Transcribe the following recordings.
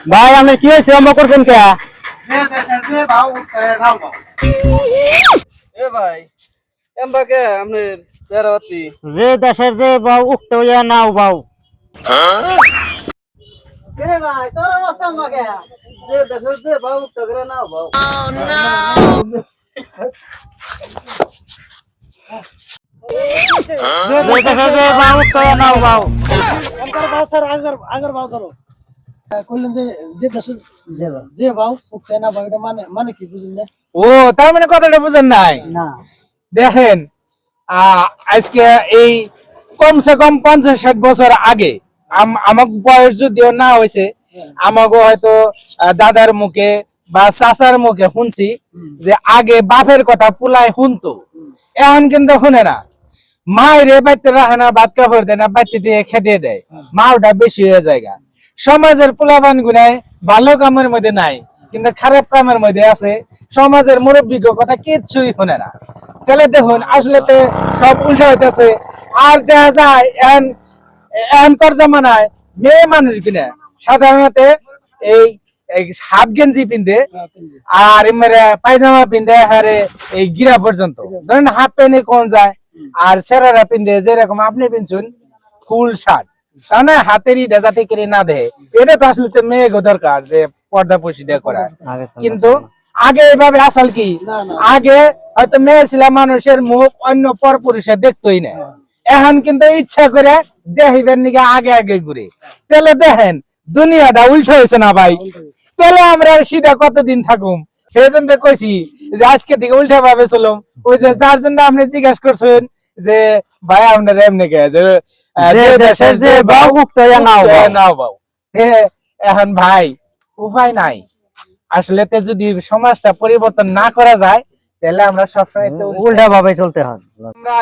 ভাই আপনি কি হয়েছে অম্ব করছেন কে এ ভাই এমবাকে আপনার চেহারাতি যে দেশের যে বাউ উঠতে হইয়া নাও বাউ রে ভাই তোর অবস্থা মাকে যে দেশের যে বাবু তগরে না বাবু যে দেশের যে বাউ উঠতে যে যে দেশের যে ভাও উঠতে না ভাও এটা মানে মানে কি বুঝলেন না? ও তার মানে কথাটা বুঝেন নাই? না। দেখেন আজকে এই কমসে কম পঞ্চাশ ষাট বছর আগে বয়স যদিও না হয়েছে আমাকে হয়তো দাদার মুখে বা চাচার মুখে শুনছি যে আগে বাপের কথা পুলায় শুনতো। এখন কিন্তু শুনে না। মায়েরে বাইতে রাখে না ভাত কাপড় দেয় না বাইতে দিয়ে খেতে দেয়। মাওটা বেশি হয়ে যায়। সমাজের পোলাপান গুনায় ভালো কামের মধ্যে নাই, কিন্তু খারাপ কামের মধ্যে আছে। সমাজের মুরব্বীর কথা কিচ্ছুই শুনে না। তাহলে দেখুন আসলে তো সব উল্টা হইতেছে। আর দেখা যায় এখন এখনকার জামানায় মেয়ে মানুষ কিনে, সাধারণত এই হাফ গেঞ্জি পিন্ধে, আর পায়জামা পিন্ধে হারে এই গিরা পর্যন্ত। ধরেন হাফ প্যান্টে কোন যায়, আর সেরারা পিন্ধে যেরকম আপনি পিনছুন, ফুল শার্ট। তাহলে হাতেরই ডেজাতে করে না দেয় এটা তো আসলে তো মেয়ে দরকার যে পর্দা পশিদা করা কিন্তু আগে এভাবে আসল কি? আগে হয়তো মেয়ে ছিল মানুষের মুখ অন্য পর পুরুষে দেখতোই না। এখন কিন্তু ইচ্ছা করে দেখিবেন নিকে আগে আগে ঘুরে। তাহলে দেখেন দুনিয়াটা উল্টো হয়েছে না ভাই? তাহলে আমরা আর সিধা কতদিন থাকুম? সেই জন্য কইছি যে আজকে থেকে উল্টা ভাবে চলুম। ওই যে যার জন্য আপনি জিজ্ঞাসা করছেন যে ভাই আপনার এমনি কে? যে যে দেশের যে বাউ হইয়া নাও নাও বাউ এখন ভাই উপায় নাই। আসলে যদি সমাজটা পরিবর্তন না করা যায় তাহলে আমরা সবসময় উল্টা ভাবে চলতে হয়। আমরা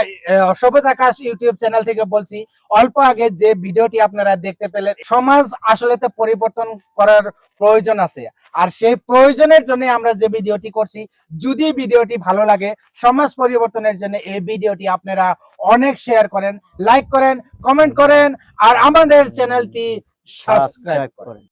সবুজ আকাশ ইউটিউব চ্যানেল থেকে বলছি অল্প আগে যে ভিডিওটি আপনারা দেখতে পেলেন সমাজ আসলে তো পরিবর্তন করার প্রয়োজন আছে। আর সেই প্রয়োজনের জন্য আমরা যে ভিডিওটি করছি যদি ভিডিওটি ভালো লাগে সমাজ পরিবর্তনের জন্য এই ভিডিওটি আপনারা অনেক শেয়ার করেন লাইক করেন কমেন্ট করেন আর আমাদের চ্যানেলটি সাবস্ক্রাইব করেন।